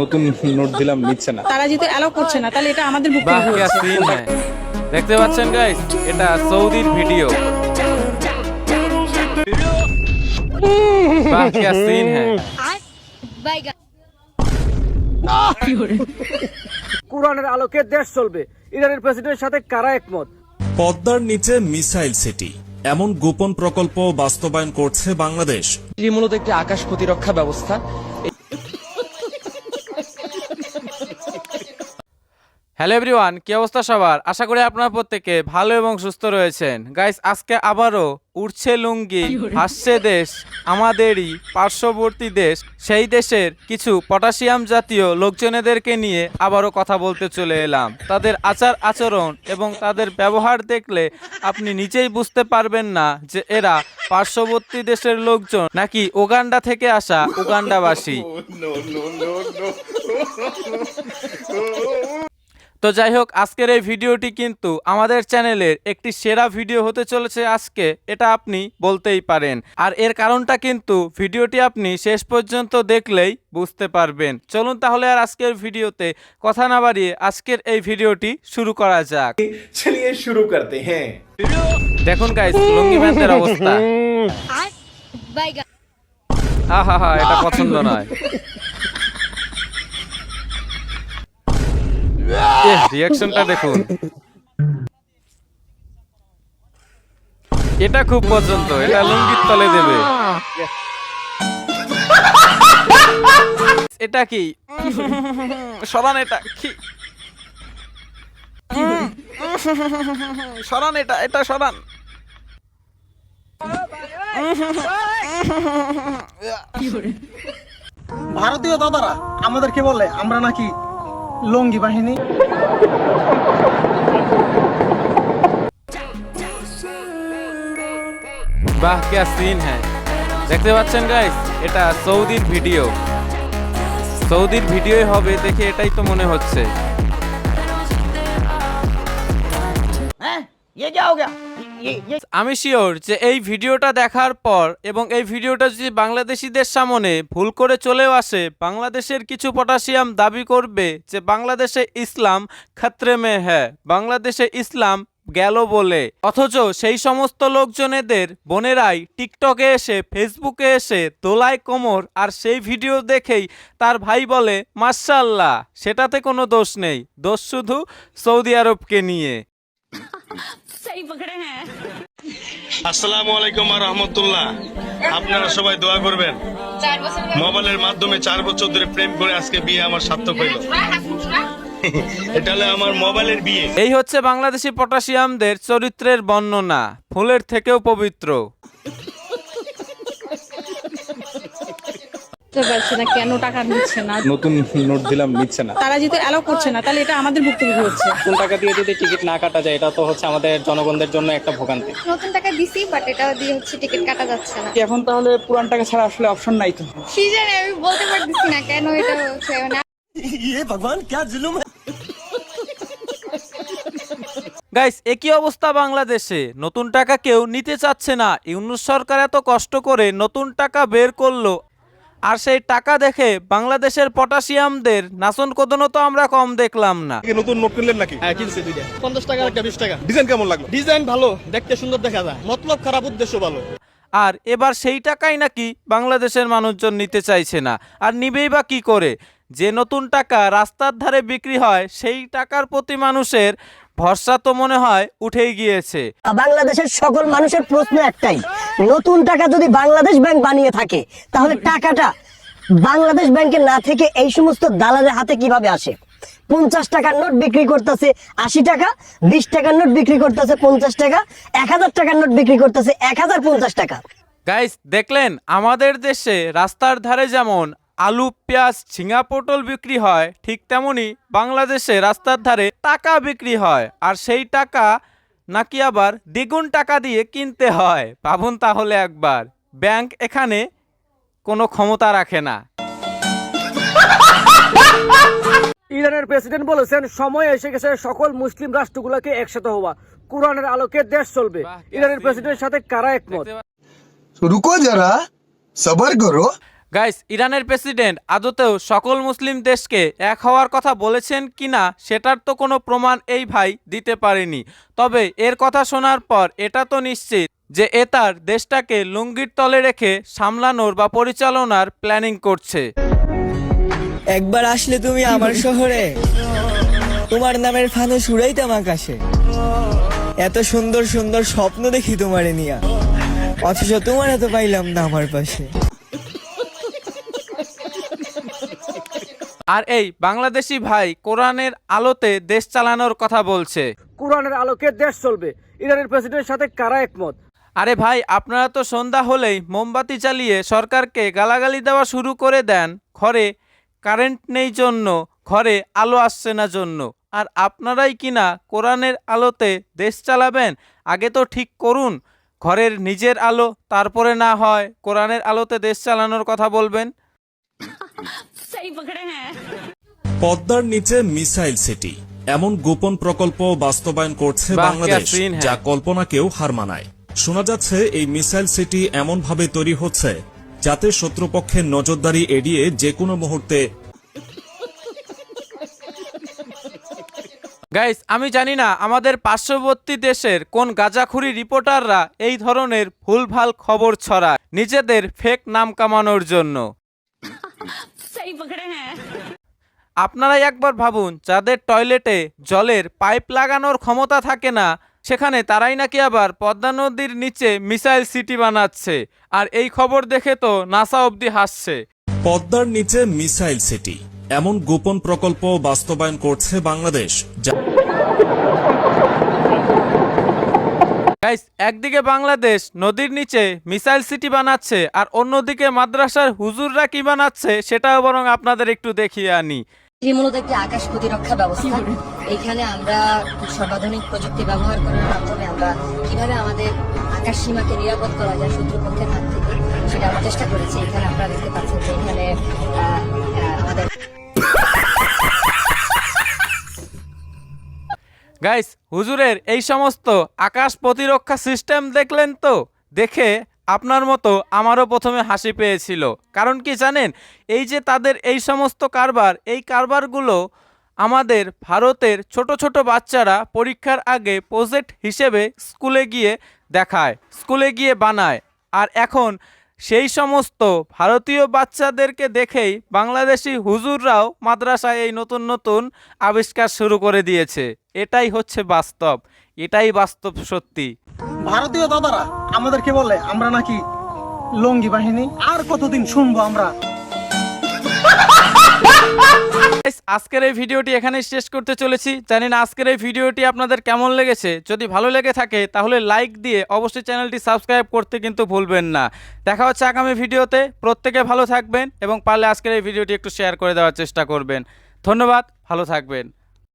নতুন নোট দিলাম নিচ্ছে না। তারা অ্যালাউ করছে না তাহলে এটা আমাদের হ্যাঁ। দেখতে পাচ্ছেন গাইস এটা সৌদির ভিডিও হ্যাঁ। কোরআনের আলোকে দেশ চলবে। ইরানের প্রেসিডেন্টের সাথে কারা একমত? পদ্মার নিচে মিসাইল সিটি। এমন গোপন প্রকল্প বাস্তবায়ন করছে বাংলাদেশ। মূলত একটি আকাশ প্রতিরক্ষা ব্যবস্থা। হ্যালো এভরিওয়ান কি অবস্থা সবার আশা করি আপনারা প্রত্যেকে ভালো এবং সুস্থ রয়েছেন গাইস আজকে আবারও উঠছে লুঙ্গি হাসছে দেশ আমাদেরই পার্শ্ববর্তী দেশ সেই দেশের কিছু পটাশিয়াম জাতীয় লোকজনেদেরকে নিয়ে আবারও কথা বলতে চলে এলাম তাদের আচার আচরণ এবং তাদের ব্যবহার দেখলে আপনি নিজেই বুঝতে পারবেন না যে এরা পার্শ্ববর্তী দেশের লোকজন নাকি উগান্ডা থেকে আসা উগান্ডাবাসী তো যাই হোক আজকের এই ভিডিওটি কিন্তু আমাদের চ্যানেলের একটি সেরা ভিডিও হতে চলেছে আজকে এটা আপনি বলতেই পারেন। আর এর কারণটা কিন্তু ভিডিওটি আপনি শেষ পর্যন্ত দেখলেই বুঝতে পারবেন। চলুন তাহলে আর আজকের ভিডিওতে কথা না বাড়িয়ে আজকের এই ভিডিওটি শুরু করা যাক। চলিয়ে শুরু করতে হ্যাঁ। দেখুন গাইস লুঙ্গি ম্যানদের অবস্থা। আহা হা এটা পছন্দ নয়। রিয়াকশনটা দেখুন। এটা খুব পছন্দ, এটা লুঙ্গির তলে দেবে। এটা কি? সরান এটা, কি? সরান এটা এটা সরান। ভারতীয় দাদারা, আমাদেরকে বলে, আমরা নাকি লঙ্গি বাহিনী। বাহ ক্যা সিন হ্যাঁ। দেখতে পাচ্ছেন গাইস এটা সৌদির ভিডিও সৌদির ভিডিওই হবে, দেখে এটাই তো মনে হচ্ছে। আমি শিওর যে এই ভিডিওটা দেখার পর এবং এই ভিডিওটা যদি বাংলাদেশিদের সামনে ভুল করে চলেও আসে বাংলাদেশের কিছু পটাশিয়াম দাবি করবে যে বাংলাদেশে ইসলাম খাত্রে মে হ্যাঁ বাংলাদেশে ইসলাম গেল বলে। অথচ সেই সমস্ত লোকজনেদের বোনেরাই টিকটকে এসে ফেসবুকে এসে দোলায় কোমর আর সেই ভিডিও দেখেই তার ভাই বলে মার্শাল্লাহ সেটাতে কোনো দোষ নেই দোষ শুধু সৌদি আরবকে নিয়ে। আসসালামু আলাইকুম রহমতুল্লাহ আপনারা সবাই দোয়া করবেন। মোবাইলের মাধ্যমে চার বছর ধরে প্রেম করে আজকে বিয়ে আমার সার্থক হইল। এটা হলো আমার মোবাইলের বিয়ে। এই হচ্ছে বাংলাদেশি পটাশিয়ামদের চরিত্রের বর্ণনা ফুলের থেকেও পবিত্র বুঝতে পারছি না কেন টাকা নিচ্ছে না। নতুন নোট দিলাম নিচ্ছে না। তারা যেহেতু অ্যালাউ করছে না তাহলে এটা আমাদের ভুক্তভোগী হচ্ছে। নতুন টাকা দিয়ে যদি টিকিট না কাটা যায় এটা তো হচ্ছে আমাদের জনগণদের জন্য একটা ভোগান্তি। নতুন টাকা দিছি বাট এটা দিয়ে হচ্ছে টিকিট কাটা যাচ্ছে না। এখন তাহলে পুরান টাকা ছাড়া আসলে অপশন নাই তো? কি জানি আমি বলতে পারতেছি না কেন এটা হচ্ছে মানে গাইস একই অবস্থা বাংলাদেশে। নতুন টাকা কেউ নিতে চাচ্ছে না। ইউনুস সরকার এত কষ্ট করে নতুন টাকা বের করল। আর সেই টাকা দেখে বাংলাদেশের পটাশিয়ামদের নাচন কোদনও তো আমরা কম দেখলাম না। নতুন নোট কিনলেন নাকি? হ্যাঁ কিনছে দুইটা। পঞ্চাশ টাকার একটা বিশ টাকা। ডিজাইন কেমন লাগল? ডিজাইন ভালো দেখতে সুন্দর দেখা যায়। মতলব খারাপ উদ্দেশ্য ভালো। আর এবার সেই টাকাই নাকি বাংলাদেশের মানুষজন নিতে চাইছে না। আর নিবেই বা কি করে? যে নতুন টাকা রাস্তার ধারে বিক্রি হয় সেই টাকার প্রতি মানুষের ভরসা তো মনে হয় উঠেই গিয়েছে। বাংলাদেশের সকল মানুষের প্রশ্ন একটাই নতুন টাকা যদি বাংলাদেশ ব্যাংক বানিয়ে থাকে, তাহলে টাকাটা বাংলাদেশ ব্যাংকে না থেকে এই সমস্ত দালালের হাতে কীভাবে আসে? পঞ্চাশ টাকার নোট বিক্রি করতেছে আশি টাকা, বিশ টাকার নোট বিক্রি করতেছে পঞ্চাশ টাকা, এক হাজার টাকার নোট বিক্রি করতেছে এক হাজার পঞ্চাশ টাকা। গাইস দেখলেন, আমাদের দেশে রাস্তার ধারে যেমন আলু, পেঁয়াজ, ঝিঙা, পটল বিক্রি হয়, ঠিক তেমনি বাংলাদেশে রাস্তার ধারে টাকা বিক্রি হয়। আর সেই টাকা নাকি আবার দ্বিগুণ টাকা দিয়ে কিনতে হয়? পাবুন তাহলে একবার। ব্যাংক এখানে কোনো ক্ষমতা রাখে না। ইরানের প্রেসিডেন্ট বলেছেন সময় এসে গেছে সকল মুসলিম রাষ্ট্রগুলোকে একসাথে হওয়া। কোরআনের আলোকে দেশ চলবে। ইরানের প্রেসিডেন্টের সাথে কারা একমত? রুকো যারা সবার করো। গাইস, ইরানের প্রেসিডেন্ট আদতেও সকল মুসলিম দেশকে এক হওয়ার কথা বলেছেন কিনা সেটার তো কোনো প্রমাণ এই ভাই দিতে পারেনি। তবে এর কথা শোনার পর এটা তো নিশ্চিত যে এ তার দেশটাকে লুঙ্গির তলে রেখে সামলানোর বা পরিচালনার প্ল্যানিং করছে। একবার আসলে তুমি আমার শহরে, তোমার নামের ফানুস উড়াইতাম আকাশে। এত সুন্দর সুন্দর স্বপ্ন দেখি তোমারে নিয়া। অথচ তোমার এত পাইলাম না আমার পাশে। আর এই বাংলাদেশি ভাই কোরআনের আলোতে দেশ চালানোর কথা বলছে। কোরআনের আলোকে দেশ চলবে। ইরানের প্রেসিডেন্টের সাথে কারা একমত? আরে ভাই আপনারা তো সন্ধ্যা হলেই মোমবাতি চালিয়ে সরকারকে গালাগালি দেওয়া শুরু করে দেন। ঘরে কারেন্ট নেই জন্য ঘরে আলো আসছে না জন্য। আর আপনারাই কিনা কোরআনের আলোতে দেশ চালাবেন? আগে তো ঠিক করুন ঘরের নিজের আলো তারপরে না হয় কোরআনের আলোতে দেশ চালানোর কথা বলবেন। পদ্মার নিচে মিসাইল সিটি এমন গোপন প্রকল্প বাস্তবায়ন করছে বাংলাদেশ হ্যায়। যা কল্পনাকেও হার মানায়। শোনা যাচ্ছে এই মিসাইল সিটি এমন ভাবে তৈরি হচ্ছে যাতে শত্রুপক্ষের নজরদারি এড়িয়ে যে কোনো মুহূর্তে গাইস আমি জানি না আমাদের পার্শ্ববর্তী দেশের কোন গাজাখুরি রিপোর্টাররা এই ধরনের ভুলভাল খবর ছড়ায় নিজেদের ফেক নাম কামানোর জন্য। আপনারাই একবার ভাবুন যাদের টয়লেটে জলের পাইপ লাগানোর ক্ষমতা থাকে না সেখানে তারাই নাকি আবার পদ্মা নদীর নিচে মিসাইল সিটি বানাচ্ছে। আর এই খবর দেখে তো নাসা অবধি হাসছে। পদ্মার নিচে মিসাইল সিটি এমন গোপন প্রকল্প বাস্তবায়ন করছে বাংলাদেশ যা গাইস একদিকে বাংলাদেশ নদীর নিচে মিসাইল সিটি বানাচ্ছে আর অন্যদিকে মাদ্রাসার হুজুররা কি বানাচ্ছে সেটাও বরং আপনাদের একটু দেখিয়ে আনি। মূলত একটি আকাশ প্রতিরক্ষা ব্যবস্থা। এখানে আমরা সর্বাধুনিক প্রযুক্তি ব্যবহার করার মাধ্যমে আমরা কীভাবে আমাদের আকাশ সীমাকে নিরাপদ করা যায় শত্রুপক্ষের হাত থেকে, সেটা আমরা চেষ্টা করেছি। এখানে আপনারা দেখতে পাচ্ছেন যে এখানে আমাদের গাইস, হুজুরের এই সমস্ত আকাশ প্রতিরক্ষা সিস্টেম দেখলেন তো? দেখে আপনার মতো আমারও প্রথমে হাসি পেয়েছিল। কারণ কি জানেন, এই যে তাদের এই সমস্ত কারবার, এই কারবারগুলো আমাদের ভারতের ছোট ছোট বাচ্চারা পরীক্ষার আগে প্রজেক্ট হিসেবে স্কুলে গিয়ে দেখায়, স্কুলে গিয়ে বানায়। আর এখন সেই সমস্ত ভারতীয় বাচ্চাদেরকে দেখেই বাংলাদেশি হুজুররাও মাদ্রাসায় এই নতুন নতুন আবিষ্কার শুরু করে দিয়েছে। এটাই হচ্ছে বাস্তব এটাই বাস্তব সত্যি। ভারতীয় দাদারা আমাদেরকে বলে আমরা নাকি লঙ্গি বাহিনী আর কতদিন শুনব আমরা? আজকের এই ভিডিওটি এখানে শেষ করতে চলেছি। জানি না আজকের এই ভিডিওটি আপনাদের কেমন লেগেছে। যদি ভালো লেগে থাকে তাহলে লাইক দিয়ে অবশ্যই চ্যানেলটি সাবস্ক্রাইব করতে কিন্তু ভুলবেন না। দেখা হচ্ছে আগামী ভিডিওতে। প্রত্যেকে ভালো থাকবেন এবং পারলে আজকের এই ভিডিওটি একটু শেয়ার করে দেওয়ার চেষ্টা করবেন। ধন্যবাদ ভালো থাকবেন।